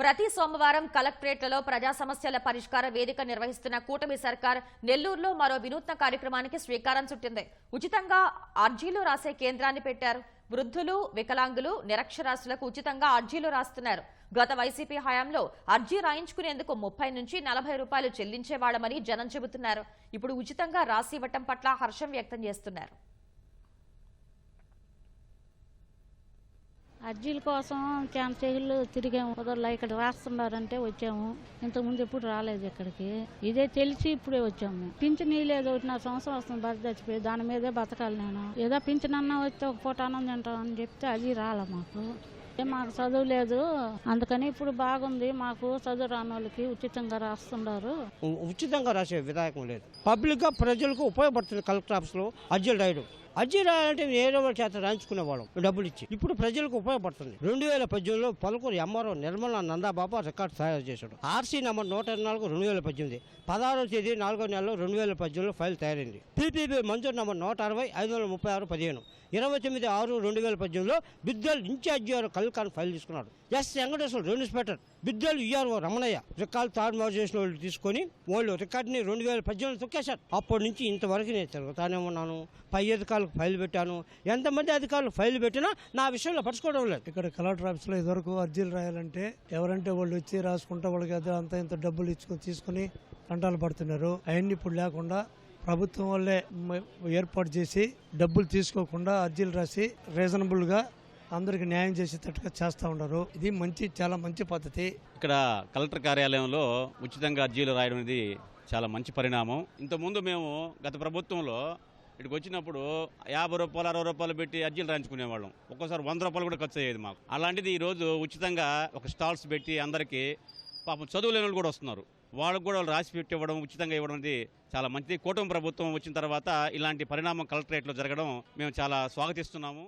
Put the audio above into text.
ప్రతి సోమవారం కలెక్టరేట్లలో ప్రజా సమస్యల పరిష్కార వేదిక నిర్వహిస్తున్న కూటమి సర్కార్ నెల్లూరులో మరో వినూత్న కార్యక్రమానికి శ్రీకారం చుట్టింది. ఉచితంగా అర్జీలు రాసే కేంద్రాన్ని పెట్టారు. వృద్ధులు వికలాంగులు నిరక్షరాస్యులకు ఉచితంగా అర్జీలు రాస్తున్నారు. గత వైసీపీ హయాంలో అర్జీ రాయించుకునేందుకు ముప్పై నుంచి నలభై రూపాయలు చెల్లించేవాళ్ళమని జనం చెబుతున్నారు. ఇప్పుడు ఉచితంగా రాసి ఇవ్వటం పట్ల హర్షం వ్యక్తం చేస్తున్నారు. అర్జీల కోసం చాలా చెయ్యిలు తిరిగాము. కుదరలా ఇక్కడ రాస్తున్నారంటే వచ్చాము. ఇంతకుముందు ఎప్పుడు రాలేదు ఇక్కడికి. ఇదే తెలిసి ఇప్పుడే వచ్చాము. పింఛన్ లేదు ఒకటి నా సంవత్సరం వస్తుంది భర్త చచ్చిపోయి దాని మీదే బతకాలి నేను. ఏదో పింఛన్ అన్నా వస్తే ఒక పూట అన్నం తింటాం అని చెప్తే అది రాలే మాకు. ఏ మాకు చదువు లేదు. అందుకని ఇప్పుడు బాగుంది. మాకు చదువు రాని వాళ్ళకి ఉచితంగా రాస్తున్నారు. ఉచితంగా రాసే విధాయకం లేదు. పబ్లిక్గా ప్రజలకు ఉపయోగపడుతుంది కలెక్టర్ ఆఫీస్లో అర్జీలు రాయడం. అర్జీ రాయాలంటే ఏదో ఒక చేత రాయించుకునేవాళ్ళం. డబ్బులు ఇచ్చి. ఇప్పుడు ప్రజలకు ఉపయోగపడుతుంది. రెండు వేల పద్దెనిమిదిలో పలువురు ఎంఆర్ఓ నిర్మల నందాబాబా రికార్డు తయారు చేశాడు. ఆర్సీ నెంబర్ నూట ఇరవై నాలుగు రెండు వేల పద్దెనిమిది. పదహారో తేదీ నాలుగో నెలలో రెండు వేల పద్దెనిమిదిలో ఫైల్ తయారైంది. పీపీబీ మంజూరు నెంబర్ నూట అరవై ఐదు వందల ముప్పై ఆరు పదిహేను. ఇరవై తొమ్మిది ఆరు రెండు వేల పద్దెనిమిదిలో బిద్దల్ ఇన్ఛార్జి గారు కల్కాన్ ఫైల్ తీసుకున్నాడు. ఎస్ వెంకటేశ్వర రెండు ఇన్స్పెక్టర్ బిద్దలు ఈఆర్ఓ రమణయ్య రికార్డు తారుమారు చేసిన వాళ్ళు తీసుకొని వాళ్ళు రికార్డుని రెండు వేల పద్దెనిమిది తొక్కేశారు. అప్పటి నుంచి ఇంతవరకు నేను తిరుగుతానే ఉన్నాను. పై అధికారులకు ఫైల్ పెట్టాను. ఎంతమంది అధికారులు ఫైల్ పెట్టినా నా విషయంలో పట్టుకోవడం లేదు. ఇక్కడ కలెక్టర్ ఆఫీస్లో ఇదివరకు అర్జీలు రాయాలంటే ఎవరంటే వాళ్ళు వచ్చి రాసుకుంటే వాళ్ళకి అదే అంత ఇంత డబ్బులు ఇచ్చుకొని తీసుకుని తంటాలు పడుతున్నారు. అవన్నీ ఇప్పుడు లేకుండా ప్రభుత్వం వాళ్ళే ఏర్పాటు చేసి డబ్బులు తీసుకోకుండా అర్జీలు రాసి రీజనబుల్గా అందరికి న్యాయం చేసేటట్టుగా చేస్తూ ఉన్నారు. ఇది మంచి చాలా మంచి పద్ధతి. ఇక్కడ కలెక్టర్ కార్యాలయంలో ఉచితంగా అర్జీలు రాయడం అనేది చాలా మంచి పరిణామం. ఇంతకుముందు మేము గత ప్రభుత్వంలో ఇక్కడికి వచ్చినప్పుడు యాభై రూపాయలు అరవై రూపాయలు పెట్టి అర్జీలు రాయించుకునేవాళ్ళం. ఒక్కోసారి వంద రూపాయలు కూడా ఖర్చు అయ్యేది మాకు. అలాంటిది ఈరోజు ఉచితంగా ఒక స్టాల్స్ పెట్టి అందరికీ పాపం చదువు లేని వాళ్ళు కూడా వస్తున్నారు. వాళ్ళకు కూడా వాళ్ళు రాసి పెట్టి ఇవ్వడం ఉచితంగా ఇవ్వడం అనేది చాలా మంచిది. కూటమి ప్రభుత్వం వచ్చిన తర్వాత ఇలాంటి పరిణామం కలెక్టరేట్లో జరగడం మేము చాలా స్వాగతిస్తున్నాము.